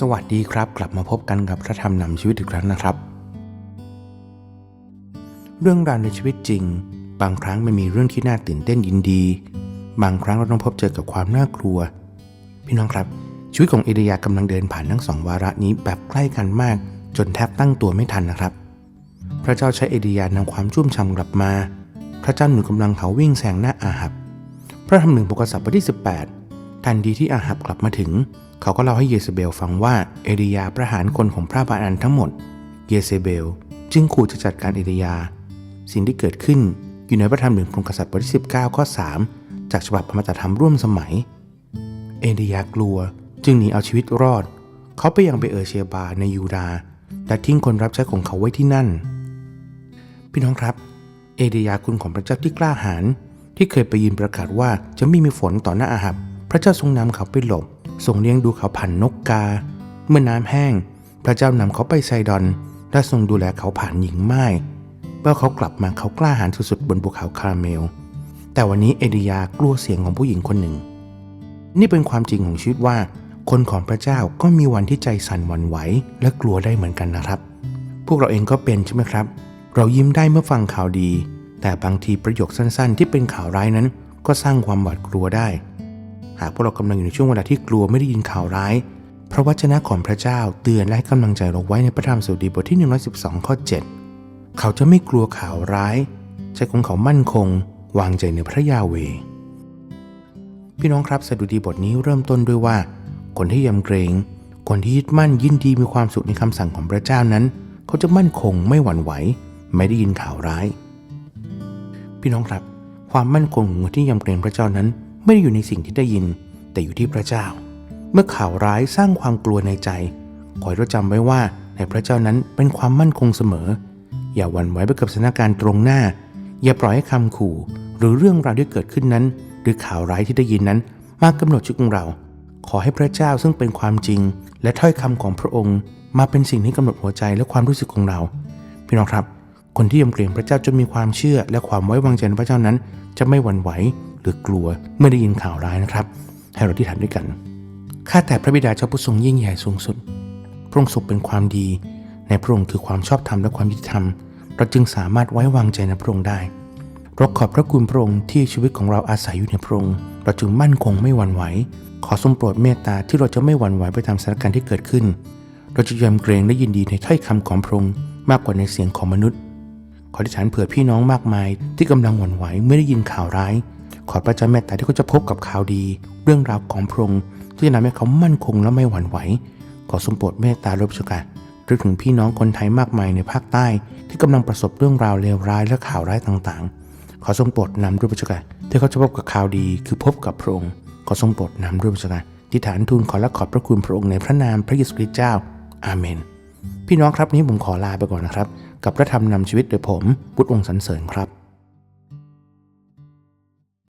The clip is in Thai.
สวัสดีครับกลับมาพบกันกับพระธรรมนำชีวิตอีกครั้งนะครับ เรื่องราวในชีวิตจริง บางครั้งมันมีเรื่องที่น่าตื่นเต้นยินดี บางครั้งเราต้องพบเจอกับความน่ากลัว พี่น้องครับชีวิตของเอเดียกำลังเดินผ่านทั้งสองวาระนี้แบบใกล้กันมาก จนแทบตั้งตัวไม่ทันนะครับ พระเจ้าใช้เอเดียนำความชุ่มฉ่ำกลับมา พระเจ้าหนุนกำลังเขาวิ่งแซงหน้าอาหับ พระธรรมหนึ่งปกษัตริย์บทที่ 18 ทันทีที่อาหับกลับมาถึง เขาก็เล่าให้เยเซเบลฟังว่าเอลียาประหารคนของพระบาอันทั้งหมด เยเซเบล จึงขู่จะจัดการเอลียา สิ่งที่เกิดขึ้นอยู่ในพระธรรมหนึ่งปกษัตริย์บทที่19ข้อ3จากฉบับอมตะธรรมร่วมสมัย เอลียากลัวจึงหนีเอาชีวิตรอด เขาไปยังไปเอเชียบาในยูดาและทิ้งคนรับใช้ของเขาไว้ที่นั่น พี่น้องครับ เอเดียาคุณของพระเจ้าที่กล้าหาญที่เคยไปยืนประกาศว่าจะไม่มีฝนต่อหน้าอาหับ ระเจ้าทรงนำเขาไปหลบทรงเลี้ยงดูเขาผ่านนกกา เมื่อน้ำแห้ง พระเจ้านำเขาไปไซดอน และทรงดูแลเขาผ่านหญิงไม้เมื่อเขากลับมาเขากล้าหาญสุดๆบนภูเขาคาราเมล แต่วันนี้เอเดียากลัวเสียงของผู้หญิงคนหนึ่ง นี่เป็นความจริงของชีวิตว่า คนของพระเจ้าก็มีวันที่ใจสั่นหวั่นไหวและกลัวได้เหมือนกันนะครับ พวกเราเองก็เป็นใช่ไหมครับ เรายิ้มได้เมื่อฟังข่าวดี แต่บางทีประโยคสั้นๆ ที่เป็นข่าวร้ายนั้น ก็สร้างความหวาดกลัวได้ หากพวกเรากำลังอยู่ในช่วงเวลาที่กลัวไม่ได้ยินข่าวร้าย พระวจนะของพระเจ้าเตือนและให้กำลังใจเราไว้ในพระธรรมสดุดีบทที่ 112 ข้อ 7 เขาจะไม่กลัวข่าวร้าย ใจของเขามั่นคง วางใจในพระยาเว พี่น้องครับสดุดีบทนี้เริ่มต้นด้วยว่า คนที่ยำเกรง คนที่ยึดมั่นยินดีมีความสุขในคำสั่งของพระเจ้านั้น เขาจะมั่นคงไม่หวั่นไหว ไม่ได้ยินข่าวร้าย พี่น้องครับความมั่นคงของคนที่ยำเกรงพระเจ้านั้น ไม่ได้อยู่ในสิ่งที่ได้ยิน แต่อยู่ที่พระเจ้า เมื่อข่าวร้ายสร้างความกลัวในใจ ขอให้เราจำไว้ว่าในพระเจ้านั้นเป็นความมั่นคงเสมอ อย่าหวั่นไหวไปกับสถานการณ์ตรงหน้า อย่าปล่อยให้คำขู่ หรือเรื่องราวที่เกิดขึ้นนั้น หรือข่าวร้ายที่ได้ยินนั้น มากำหนดชีวิตของเรา ขอให้พระเจ้าซึ่งเป็นความจริง และถ้อยคำของพระองค์ มาเป็นสิ่งที่กำหนดหัวใจและความรู้สึกของเรา พี่น้องครับ คนที่ยำเกรงพระเจ้าจะมีความเชื่อและความไว้วางใจในพระเจ้านั้น จะไม่หวั่นไหว หรือกลัวเมื่อได้ยินข่าวร้ายนะครับ ให้เราที่ฐานด้วยกัน ข้าแต่พระบิดาเจ้าผู้ทรงยิ่งใหญ่สูงสุด พระองค์ทรงเป็นความดี ในพระองค์คือความชอบธรรมและความยุติธรรม เราจึงสามารถไว้วางใจในพระองค์ได้เราขอบพระคุณพระองค์ที่ชีวิตของเราอาศัยอยู่ในพระองค์เราจึงมั่นคงไม่หวั่นไหว ขอทรงโปรดเมตตาที่เราจะไม่หวั่นไหวไปตามสถานการณ์ที่เกิดขึ้น เราจะยำเกรงและยินดีในถ้อยคำของพระองค์มากกว่าในเสียงของมนุษย์ ขอที่ฐานเผื่อพี่น้องมากมายที่กำลังหวั่นไหวเมื่อได้ยินข่าวร้าย ขอพระเจ้าเมตตาที่เขาจะพบกับข่าวดี เรื่องราวของพระองค์ที่จะทำให้เขามั่นคงและไม่หวั่นไหว ขอทรงโปรดเมตตารับชการหรือถึงพี่น้องคนไทยมากมายในภาคใต้ ที่กำลังประสบเรื่องราวเลวร้ายและข่าวร้ายต่างๆ ขอทรงโปรดนำด้วยพระเจ้าที่เขาจะพบกับข่าวดีคือพบกับพระองค์ ขอทรงโปรดนำด้วยพระเจ้าที่ฐานทูลขอและขอบพระคุณพระองค์ในพระนามพระเยซูคริสต์เจ้า อาเมน พี่น้องครับนี้ผมขอลาไปก่อนนะครับ กับพระธรรมนำชีวิตโดยผมบุตรองค์สรรเสริญครับ